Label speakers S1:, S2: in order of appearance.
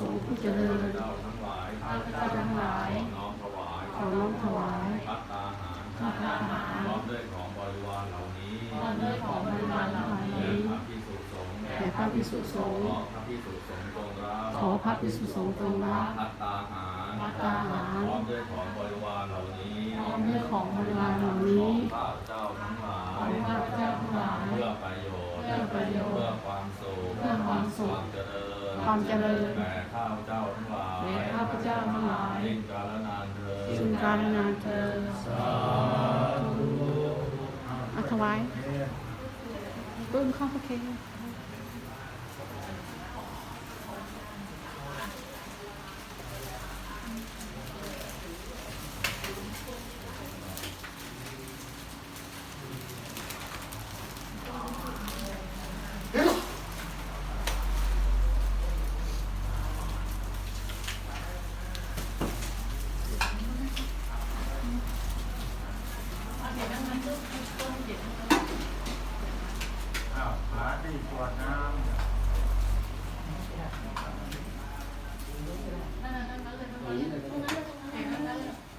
S1: สงฆ์ผู้เจริญ
S2: เจ้าทั้งหลาย
S1: ข้าพเจ้าทั้งหลาย
S2: น้อมถวาย
S1: ขอน้อมถวาย
S2: พัตตาหาร
S1: พัตตาหาร
S2: พร้อมด้วยของบริวารเหล่านี้
S1: พร้อมด้วยของบริวารเหล่านี้
S2: แด่พระพิสุสงฆ์
S1: แด่พระภิกษุสงฆ์
S2: ขอพระพิสุสงฆ์จงรับ
S1: ขอพระภิกษุสงฆ์จงรับ
S2: พัตตาหาร
S1: พัตตาหาร
S2: พร้อมด้วยของบริวารเหล่านี้
S1: พร้อมด้วยของบริวารเหล่านี้
S2: ของข้าพเจ้าทั้งหลา
S1: ยข้าพเจ้าทั้งหลาย
S2: เพื่อประโยชน์
S1: เพื่อประโยชน์
S2: เพื่อความสุข
S1: เพื่อความสุข
S2: เจริญ
S1: ความเจริญ
S2: แก่ข้าพเจ้าทั้งหลาย
S1: แด่ข้าพเจ้าทั้งหลาย
S2: ยิ่งกาลนานเธอญ
S1: ซึ่งการนานเธออัถวายปึ้มเข้าพระเค
S3: อ้าวหาดีกวจน้